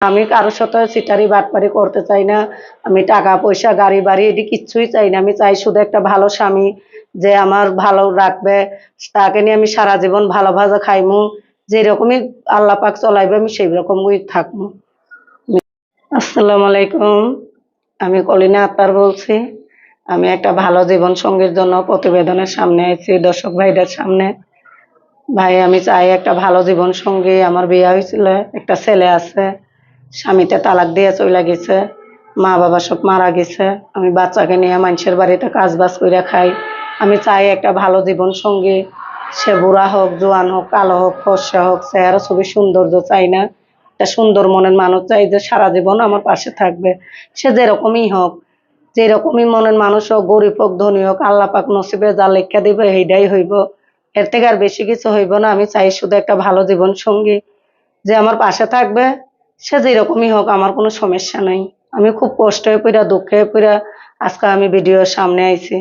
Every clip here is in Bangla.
আমি কারোর সাথে সিটারি বাটপারি করতে চাই না, আমি টাকা পয়সা, গাড়ি বাড়ি, এটি কিচ্ছুই চাই না। আমি চাই শুধু একটা ভালো স্বামী যে আমার ভালো রাখবে, তাকে নিয়ে আমি সারা জীবন ভালো ভাজা খাইমু, যেরকমই আল্লাহ পাক চলাইবে আমি সেই রকমই থাকব আসসালামু আলাইকুম। আমি কলিনা আক্তার বলছি। আমি একটা ভালো জীবন সঙ্গীর জন্য প্রতিবেদনের সামনে আছি দর্শক ভাইদের সামনে। ভাই, আমি চাই একটা ভালো জীবন সঙ্গী, আমার বিয়ে হয়েছিল, একটা ছেলে আছে। স্বামীতে তালাক দিয়ে চলে গেছে, মা বাবা সব মারা গেছে। আমি বাচ্চাকে নিয়ে মানুষের বাড়িতে কাজ বাজ করে খাই। আমি চাই একটা ভালো জীবন সঙ্গী। সে বুড়া হোক, জোয়ান হোক, কালো হোক, ফর্সা হোক, চেহারা ছবি সৌন্দর্য চাই না। একটা সুন্দর মনের মানুষ চাই যে সারা জীবন আমার পাশে থাকবে। সে যেরকমই হোক, যেরকমই মনের মানুষ হোক, গরিব হোক, ধনী হোক, আল্লাহ পাক নসিবে যা লেখা দিবে, সেইটাই হইব। এর থেকে আর বেশি কিছু হইব না। আমি চাই শুধু একটা ভালো জীবন সঙ্গী। যে আমার পাশে থাকবে সে যেরকমই হোক আমার কোনো সমস্যা নাই। আমি খুব কষ্ট হয়ে পড়া দুঃখে হয়ে পড়া আজকে আমি ভিডিওর সামনে আইছি।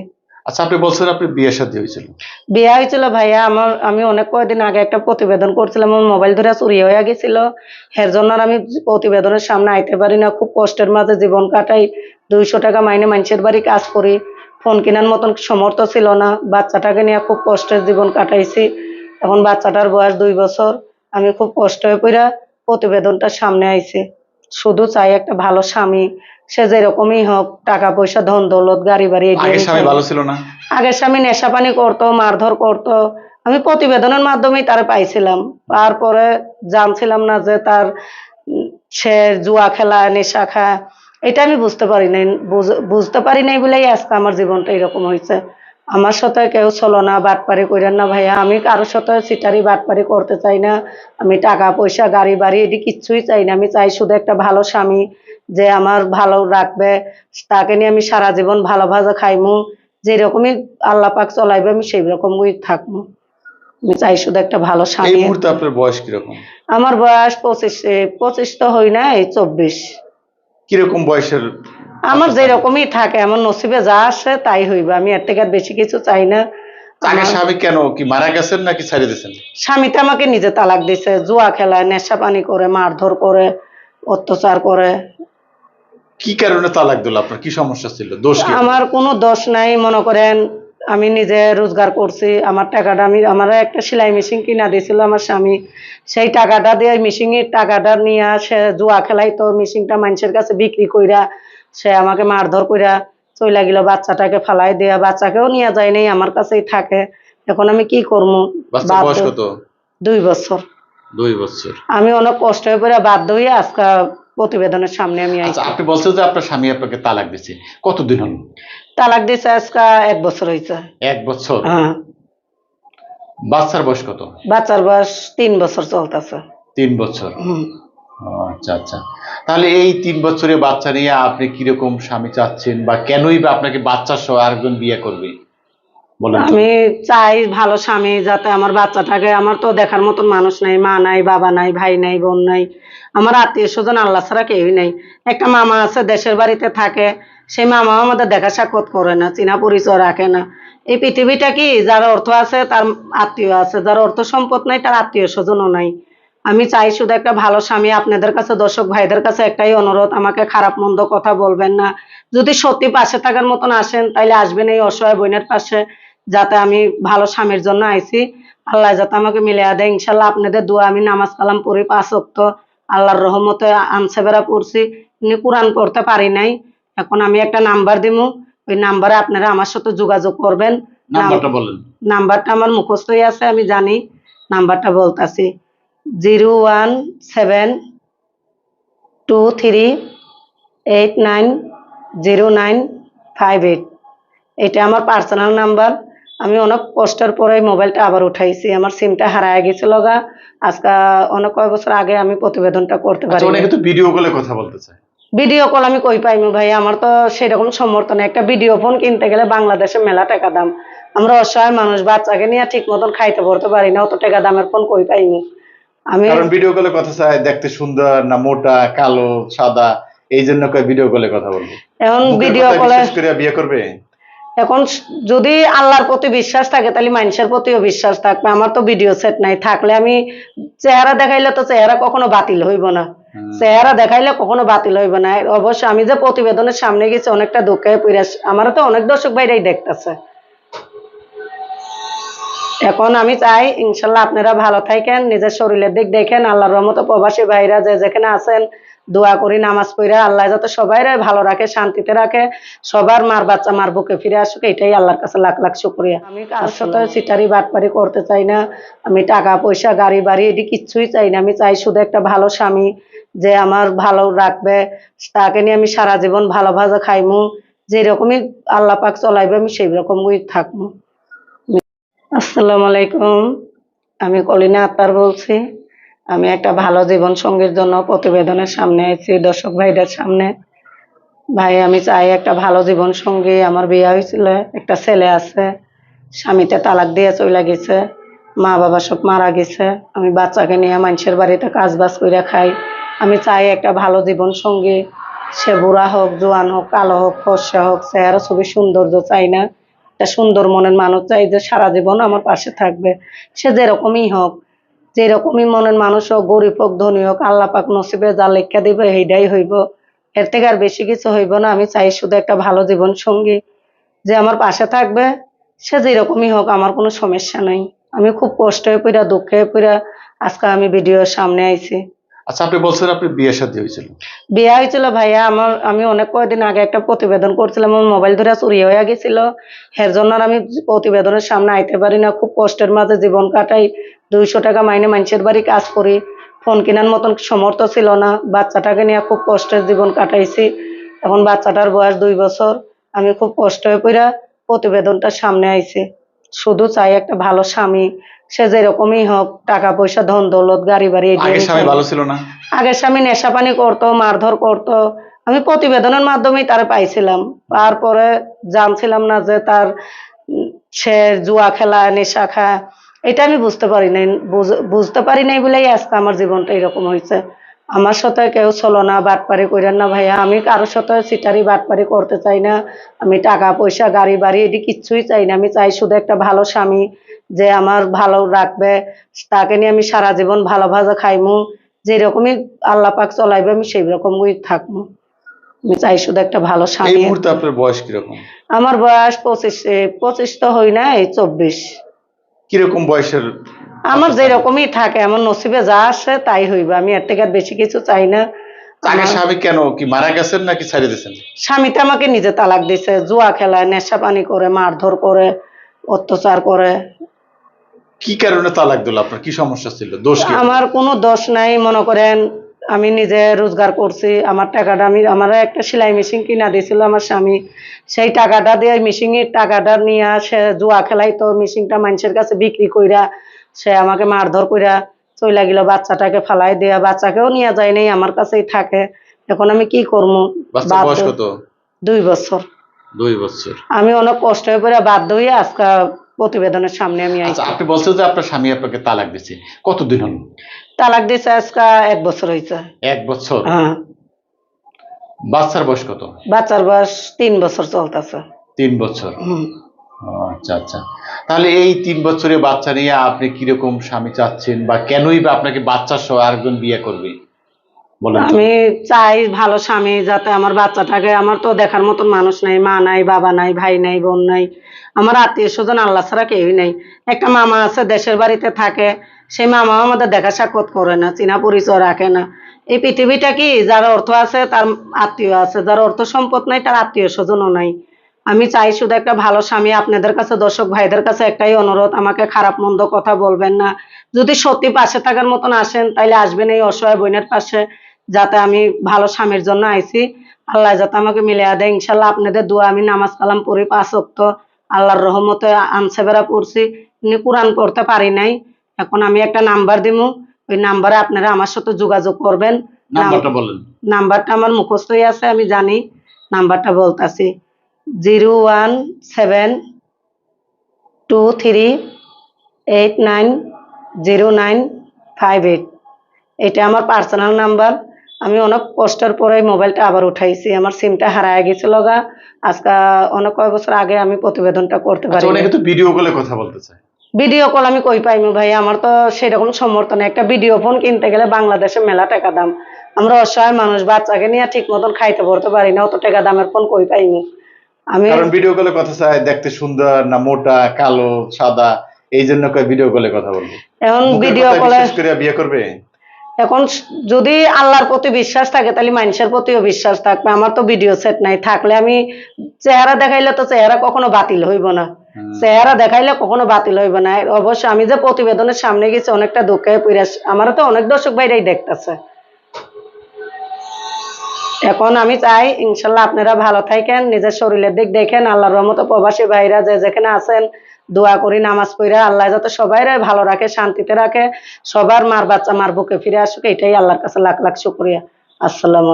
আচ্ছা আপনি বলছেন আপনি বিয়ে শাদী হয়েছিল বিয়ে হয়েছিল ভাইয়া আমার আমি অনেক কয়েকদিন আগে একটা প্রতিবেদন করছিলাম আমার মোবাইল ধরে চুরি হয়ে গেছিল। এর জন্য আমি প্রতিবেদনের সামনে আইতে পারি না খুব কষ্টের মাঝে জীবন কাটাই। দুইশো টাকা মাইনে মানুষের বাড়ি কাজ করি। ফোন কেনার মতন সমর্থ ছিল না বাচ্চাটাকে নিয়ে খুব কষ্টের জীবন কাটাইছি। এখন বাচ্চাটার বয়স দুই বছর আমি খুব কষ্ট হয়ে পড়া প্রতিবেদনটার সামনে আইছি। শুধু চাই একটা ভালো স্বামী সে যেরকমই হোক টাকা পয়সা ধন দৌলত গাড়ি বাড়ি ভালো ছিল না? আগের স্বামী নেশা পানি করতো মারধর করতো। আমি প্রতিবেদনের মাধ্যমেই তারে পাইছিলাম। তারপরে জানছিলাম না যে তার সে জুয়া খেলা নেশা খায় এটা আমি বুঝতে পারি নাই বুঝতে পারি নাই বলেই আজকে আমার জীবনটা এরকম হয়েছে। আমার সাথে কেউ চলো না বাটপারি করেন না ভাইয়া। আমি কারোর সাথে সিটারি বাটপারি করতে চাই না। আমি টাকা পয়সা গাড়ি বাড়ি এটি কিচ্ছুই চাই না। আমি চাই শুধু একটা ভালো স্বামী যে আমার ভালো রাখবে। তাকে নিয়ে আমি সারা জীবন ভালো ভাজা খাইমু। যেরকমই আল্লাহ পাক চলাইবে আমি সেই রকমই থাকব আমি চাই শুধু একটা ভালো এই স্বামী মুহূর্তে আপনার বয়স কীরকম? আমার বয়স পঁচিশ পঁচিশ তো হই না এই চব্বিশ। কীরকম বয়সের আমার যেরকমই থাকে আমার নসিবে যা আসে তাই হইবে। আমি এর থেকে বেশি কিছু চাই না। আগে আমার স্বামী কেন? কি মারা গেছেন নাকি ছেড়ে দিয়েছেন? স্বামীটা আমাকে নিজে তালাক দিছে জুয়া খেলায় নেশা পানি করে মারধর করে অত্যাচার করে। কি কারণে তালাক দিল আপনার? কি সমস্যা ছিল? দোষ কি? আমার কোনো দোষ নাই মনে করেন আমি নিজে রোজগার করছি। আমার টাকাটা আমি আমার একটা সেলাই মেশিন কিনা দিয়েছিল আমার স্বামী। সেই টাকাটা দিয়ে মেশিনের টাকাটা নিয়ে সে জুয়া খেলাই তো মেশিনটা মানুষের কাছে বিক্রি কইরা সে আমাকে মারধর কইরা চইলা গেল বাচ্চাটাকে ফালাই দেয়া বাচ্চাকেও নিয়ে যায় নাই আমার কাছেই থাকে। এখন আমি কি করব দুই বছর। দুই বছর। আমি অনেক কষ্ট হয়ে পড়ে বাধ্য হয়ে আজকে প্রতিবেদনের সামনে আমি আচ্ছা আইছি আপনি বলছেন যে আপনার স্বামী আপনাকে তালাক দিছে। কতদিন হল? তালাক দিছে আজকে এক বছর হয়েছে এক বছর? হ্যাঁ। বাচ্চার বয়স কত? বাচ্চার বয়স তিন বছর চলতেছে। তিন বছর। আচ্ছা আচ্ছা। তাহলে এই তিন বছরের বাচ্চা নিয়ে আপনি কীরকম স্বামী চাচ্ছেন বা কেনই বা আপনাকে বাচ্চা সহ আরেকজন বিয়ে করবে? আমি চাই ভালো স্বামী যাতে আমার বাচ্চাটাকে, আমার তো দেখার মতন মানুষ নাই, মা নাই, বাবা নাই, ভাই নাই, বোন নাই। আমার আত্মীয় স্বজন আল্লাহ ছাড়া কেউই নাই। একটা মামা আছে, দেশের বাড়িতে থাকে, সেই মামাও আমাদের দেখা সাক্ষাৎ করে না, চিনা পরিচয় রাখে না। এই পৃথিবীটা কি, যার অর্থ আছে তার আত্মীয় আছে, যার অর্থ সম্পদ নাই, তার আত্মীয় স্বজনও নাই। আমি চাই শুধু একটা ভালো স্বামী আপনাদের কাছে দর্শক ভাইদের কাছে একটাই অনুরোধ আমাকে খারাপ মন্দ কথা বলবেন না। যদি সত্যি পাশে থাকার মতন আসেন তাইলে আসবেন এই অসহায় বোনের পাশে যাতে আমি ভালো স্বামীর জন্য আইছি। আল্লাহ যাতে আমাকে মিলিয়ে দেয়। ইনশাল্লাহ আপনাদের দোয়া আমি নামাজ কালাম পড়ি পাঁচ অক্ত আল্লাহর রহমতে আনসে বেড়া পড়ছি। এমনি কোরআন পড়তে পারি নাই। এখন আমি একটা নাম্বার দিমু। ওই নাম্বারে আপনারা আমার সাথে যোগাযোগ করবেন। নাম্বারটা বলেন। নাম্বারটা আমার মুখস্থই আছে আমি জানি। নাম্বারটা বলতাছি। Zero one seven two three eight nine zero nine five eight. এটা আমার পার্সোনাল নাম্বার আমি অনেক কষ্টের পরে মোবাইলটা আবার উঠাইছি। আমার সিমটা হারায় গেছিল গা আজকে অনেক কয়েক বছর আগে আমি প্রতিবেদনটা করতে পারি আচ্ছা অনেকে তো ভিডিও কলে কথা বলতে চায়। ভিডিও কল আমি কই পাইমু ভাই? আমার তো সেরকম সমর্থ নেই। একটা ভিডিও ফোন কিনতে গেলে বাংলাদেশে মেলা টাকা দাম। আমরা অসহায় মানুষ বাচ্চাকে নিয়ে ঠিক মতন খাইতে পড়তে পারি না। অত টাকা দামের ফোন কই পাইমু? আমি কারণ ভিডিও কলে কথা চায় দেখতে সুন্দর না মোটা কালো সাদা এই জন্য কয় ভিডিও কলে কথা বলব। এখন ভিডিও কলে বিশ্বাস করে বিয়ে করবে? এখন যদি আল্লাহর প্রতি বিশ্বাস থাকে তাহলে মানুষের প্রতিও বিশ্বাস থাকবে। আমার তো ভিডিও সেট নাই থাকলে আমি চেহারা দেখাইলে তো চেহারা কখনো বাতিল হইব না। চেহারা দেখাইলে কখনো বাতিল হইব না। অবশ্য আমি যে প্রতিবেদনের সামনে গেছি অনেকটা দুঃখে পড়ে আমারও তো অনেক দর্শক ভাইরাই দেখতেছে। এখন আমি চাই ইনশাল্লাহ আপনারা ভালো থাকেন নিজের শরীরের দিক দেখেন আল্লাহর রহমত প্রবাসী ভাইরা যে যেখানে আছেন দোয়া করি নামাজ পড়া আল্লাহ যাতে সবাই ভালো রাখে শান্তিতে রাখে সবার মার বাচ্চা মার বুকে ফিরে আসুক এটাই আল্লাহর কাছে লাখ লাখ শুক্রিয়া। আমি কার সাথে সিটারি বাটপারি করতে চাই না আমি টাকা পয়সা গাড়ি বাড়ি এটি কিচ্ছুই চাই না। আমি চাই শুধু একটা ভালো স্বামী যে আমার ভালো রাখবে তাকে নিয়ে আমি সারা জীবন ভালো ভাজা খাইমু যেরকমই আল্লাহ পাক চলাইবে আমি সেই রকমই থাকব আসসালামু আলাইকুম। আমি কলিনা আক্তার বলছি। আমি একটা ভালো জীবন সঙ্গীর জন্য প্রতিবেদনের সামনে আছি দর্শক ভাইদের সামনে। ভাই, আমি চাই একটা ভালো জীবন সঙ্গী। আমার বিয়ে হয়েছিল, একটা ছেলে আছে, স্বামীতে তালাক দিয়ে চলে গেছে, মা বাবা সব মারা গেছে। আমি বাচ্চাকে নিয়ে মানুষের বাড়িতে কাজ বাজ করে খাই। আমি চাই একটা ভালো জীবন সঙ্গী। সে বুড়া হোক, জোয়ান হোক, কালো হোক, ফর্সা হোক, চেহারা ছবি সৌন্দর্য চাই না। একটা সুন্দর মনের মানুষ চাই যে সারা জীবন আমার পাশে থাকবে। সে যেরকমই হোক, যেরকমই মনের মানুষ হোক, গরিব হোক, ধনী হোক, আল্লাহ পাক নসিবে যা লেখা দিবে সেইটাই হইব। এর থেকে আর বেশি কিছু হইব না। আমি চাই শুধু একটা ভালো জীবন সঙ্গী, যে আমার পাশে থাকবে। সে যেরকমই হোক, আমার কোনো সমস্যা নাই। আমি খুব কষ্ট হয়ে পড়া দুঃখে পড়া আজকে আমি ভিডিওর সামনে আইছি। আচ্ছা আপনি বলছেন আপনি বিয়ে শাদী হয়েছিল। বিয়ে হয়েছিল ভাইয়া, আমার, আমি অনেক কয়েকদিন আগে একটা প্রতিবেদন করছিলাম, আমার মোবাইল ধরে চুরি হয়ে গেছিল। এর জন্য আমি প্রতিবেদনের সামনে আইতে পারি না, খুব কষ্টের মাঝে জীবন কাটাই, দুইশো টাকা মাইনে মানুষের বাড়ি কাজ করি, ফোন কেনার মতন সমর্থ ছিল না, বাচ্চাটাকে নিয়ে খুব কষ্টের জীবন কাটাইছি। এখন বাচ্চাটার বয়স দুই বছর, আমি খুব কষ্ট হয়ে পড়া প্রতিবেদনটার সামনে আইছি। শুধু চাই একটা ভালো স্বামী সে যেরকমই হোক টাকা পয়সা ধন দৌলত গাড়ি বাড়ি ভালো ছিল না? আগের স্বামী নেশা পানি করতো মারধর করতো। আমি প্রতিবেদনের মাধ্যমেই তারা পাইছিলাম। তারপরে জানছিলাম না যে তার সে জুয়া খেলা নেশা খায়। এটা আমি বুঝতে পারি নাই বুঝ- বুঝতে পারি নাই বলেই আজকে আমার জীবনটা এরকম হয়েছে। আমার সাথে কেউ চলো না বাটপারি করেন না ভাইয়া। আমি কারোর সাথে সিটারি বাটপারি করতে চাই না। আমি টাকা পয়সা গাড়ি বাড়ি এটি কিচ্ছুই চাই না। আমি চাই শুধু একটা ভালো স্বামী। যে আমার ভালো রাখবে তাকে নিয়ে আমি সারা জীবন ভালো ভাজা খাইমু। যেরকমই আল্লাহ পাক চলাইবে আমি সেই রকমই থাকব আমি চাই শুধু একটা ভালো এই স্বামী। মুহূর্তে আপনার বয়স কীরকম? আমার বয়স পঁচিশ পঁচিশ তো হই না এই চব্বিশ। কীরকম বয়সের আমার যেরকমই থাকে আমার নসিবে যা আসে তাই হইবে। আমি এর থেকে আর বেশি কিছু চাই না। আগে স্বামী কেন? কি মারা গেছেন নাকি ছেড়ে দিয়েছেন? স্বামীটা আমাকে নিজে তালাক দিছে জুয়া খেলায় নেশা পানি করে মারধর করে অত্যাচার করে। কি কারণে তালাক দিল আপনার? কি সমস্যা ছিল? দোষ কি? আমার কোনো দোষ নাই মনে করেন আমি নিজে রোজগার করছি আমার টাকাটা আমি আমার একটা সেলাই মেশিন কিনা দিয়েছিল আমার স্বামী। সেই টাকাটা দিয়ে মেশিনের টাকাটা নিয়ে সে জুয়া খেলাই তো মেশিনটা মানুষের কাছে বিক্রি কইরা সে আমাকে মারধর কইরা চইলা গেল বাচ্চাটাকে ফালাই দেয়া বাচ্চাকেও নিয়ে যায় নাই আমার কাছেই থাকে। এখন আমি কি করব? দুই বছর। দুই বছর। আমি অনেক কষ্ট হয়ে পড়ে বাধ্য হয়ে আজকে প্রতিবেদনের সামনে আমি আচ্ছা আইছি। আপনি বলছেন যে আপনার স্বামী আপনাকে তালাক দিছে কতদিন হলো? তালাক দিছে আজকে এক বছর হয়েছে এক বছর? হ্যাঁ। বাচ্চার বয়স কত? বাচ্চার বয়স তিন বছর চলতেছে। তিন বছর? আচ্ছা আচ্ছা। তাহলে এই তিন বছরের বাচ্চা নিয়ে আপনি কীরকম স্বামী চাচ্ছেন বা কেনই বা আপনাকে বাচ্চা সহ আরেকজন বিয়ে করবে। আমি চাই ভালো স্বামী যাতে আমার বাচ্চাটাকে আমার তো দেখার মতন মানুষ নাই, মা নাই, বাবা নাই, ভাই নাই, বোন নাই। আমার আত্মীয় স্বজন আল্লাহ ছাড়া কেউই নাই। একটা মামা আছে, দেশের বাড়িতে থাকে। সেই মামাও আমাদের দেখা সাক্ষাৎ করে না, চিনা পরিচয় রাখে না। এই পৃথিবীটা কি? যার অর্থ আছে, তার আত্মীয় আছে। যার অর্থ সম্পদ নাই, তার আত্মীয় স্বজনও নাই। আমি চাই শুধু একটা ভালো স্বামী। আপনাদের কাছে, দর্শক ভাইদের কাছে একটাই অনুরোধ, আমাকে খারাপ, মন্দ কথা বলবেন না। যদি সত্যি পাশে থাকার মতন আসেন, তাইলে আসবেন এই অসহায় বোনের পাশে। যাতে আমি ভালো স্বামীর জন্য আইছি। আল্লাহ যাতে আমাকে মিলিয়ে দেয়। ইনশাল্লাহ আপনাদের দোয়া আমি নামাজ কালাম পড়ি পাঁচ ওয়াক্ত। আল্লাহর রহমতে আনসেবেরা পড়ছি। এমনি কোরআন পড়তে পারি নাই। এখন আমি একটা নাম্বার দিমু। ওই নাম্বারে আপনারা আমার সাথে যোগাযোগ করবেন। নাম্বারটা বলেন। নাম্বারটা আমার মুখস্থই আছে আমি জানি। নাম্বারটা বলতাছি। Zero one seven two three eight nine zero nine five eight. এটা আমার পার্সোনাল নাম্বার। আমি অনেক কষ্টের পরে মোবাইলটা আবার উঠাইছি আমার সিমটা হারায় গেছিল গা আজকে অনেক কয়েক বছর আগে আমি প্রতিবেদনটা করতে পারি আচ্ছা অনেকে তো ভিডিও কলে কথা বলতে চায়। ভিডিও কল আমি কই পাইমু ভাই? আমার তো সেরকম সমর্থ নেই। একটা ভিডিও ফোন কিনতে গেলে বাংলাদেশে মেলা টাকা দাম। আমরা অসহায় মানুষ বাচ্চাকে নিয়ে ঠিক মতন খাইতে পড়তে পারি না অত টাকা দামের ফোন কই পাইমু? আমি কারণ ভিডিও কলে কথা চায় দেখতে সুন্দর না মোটা কালো সাদা এই জন্য কয় ভিডিও কলে কথা বলব। এখন ভিডিও কলে বিয়ে করবে? এখন যদি আল্লাহর প্রতি বিশ্বাস থাকে তাহলে মানুষের প্রতিও বিশ্বাস থাকবে। আমার তো ভিডিও সেট নাই থাকলে আমি চেহারা দেখাইলে তো চেহারা কখনো বাতিল হইব না। চেহারা দেখাইলে কখনো বাতিল হইব না। অবশ্য আমি যে প্রতিবেদনের সামনে গেছি অনেকটা দুঃখে পইরা আমারও তো অনেক দর্শক বাইরেই দেখতেছে। এখন আমি চাই ইনশাল্লাহ আপনারা ভালো থাকেন নিজের শরীরের দিক দেখেন আল্লাহর রহমত প্রবাসী ভাইরা যে যেখানে আছেন দোয়া করি, নামাজ পড়ে আল্লাহ যাতে সবাই ভালো রাখে, শান্তিতে রাখে, সবার মার বাচ্চা মার বুকে ফিরে আসুক, এটাই আল্লাহর কাছে লাখ লাখ শুক্রিয়া। আসসালাম